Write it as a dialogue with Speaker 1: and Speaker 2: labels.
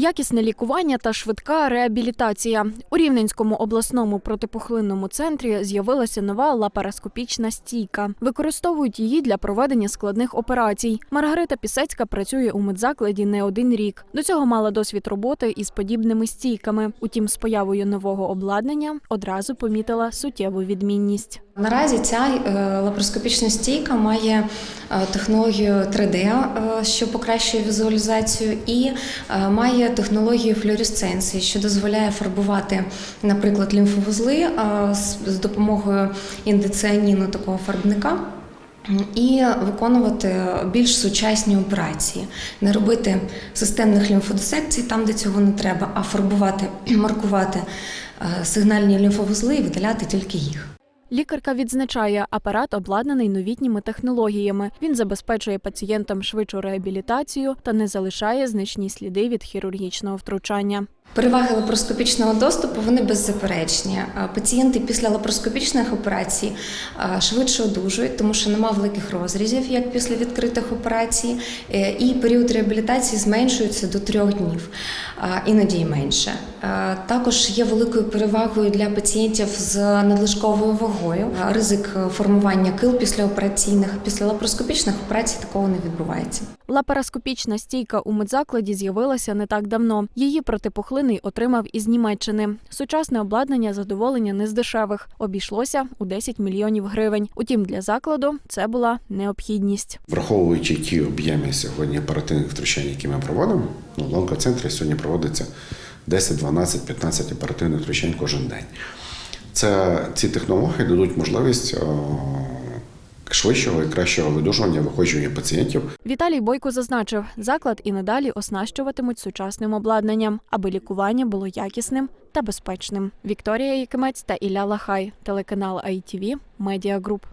Speaker 1: Якісне лікування та швидка реабілітація. У Рівненському обласному протипухлинному центрі з'явилася нова лапароскопічна стійка. Використовують її для проведення складних операцій. Маргарита Пісецька працює у медзакладі не один рік. До цього мала досвід роботи із подібними стійками. Утім, з появою нового обладнання одразу помітила суттєву відмінність.
Speaker 2: Наразі ця е, лапароскопічна стійка має е, технологію 3D, е, що покращує візуалізацію, і має технологію флюоресценції, що дозволяє фарбувати, наприклад, лімфовузли з допомогою індиціаніну такого фарбника. І виконувати більш сучасні операції, не робити системних лімфодисекцій там, де цього не треба, а фарбувати, маркувати сигнальні лімфовузли і видаляти тільки їх.
Speaker 1: Лікарка відзначає, апарат обладнаний новітніми технологіями. Він забезпечує пацієнтам швидшу реабілітацію та не залишає значні сліди від хірургічного втручання.
Speaker 2: Переваги лапароскопічного доступу вони беззаперечні. Пацієнти після лапароскопічних операцій швидше одужують, тому що нема великих розрізів, як після відкритих операцій, е, і період реабілітації зменшується до трьох днів, іноді й менше. Також є великою перевагою для пацієнтів з надлишковою вагою. Е, Ризик е, формування кил післяопераційних, після лапароскопічних операцій такого не відбувається.
Speaker 1: Лапароскопічна стійка у медзакладі з'явилася не так давно. Її протипухлинний отримав із Німеччини. Сучасне обладнання задоволення не з дешевих. Обійшлося у 10 мільйонів гривень. Утім, для закладу це була необхідність.
Speaker 3: Враховуючи ті об'єми сьогодні оперативних втручань, які ми проводимо, ну, в онкоцентрі сьогодні проводиться 10, 12, 15 оперативних втручань кожен день. Це, ці технології дадуть можливість е, швидшого і кращого видужування, виходження пацієнтів
Speaker 1: Віталій Бойко зазначив, заклад і надалі оснащуватимуть сучасним обладнанням, аби лікування було якісним та безпечним. Вікторія Якимець та Ілля Лахай, телеканал ITV, Медіа Груп.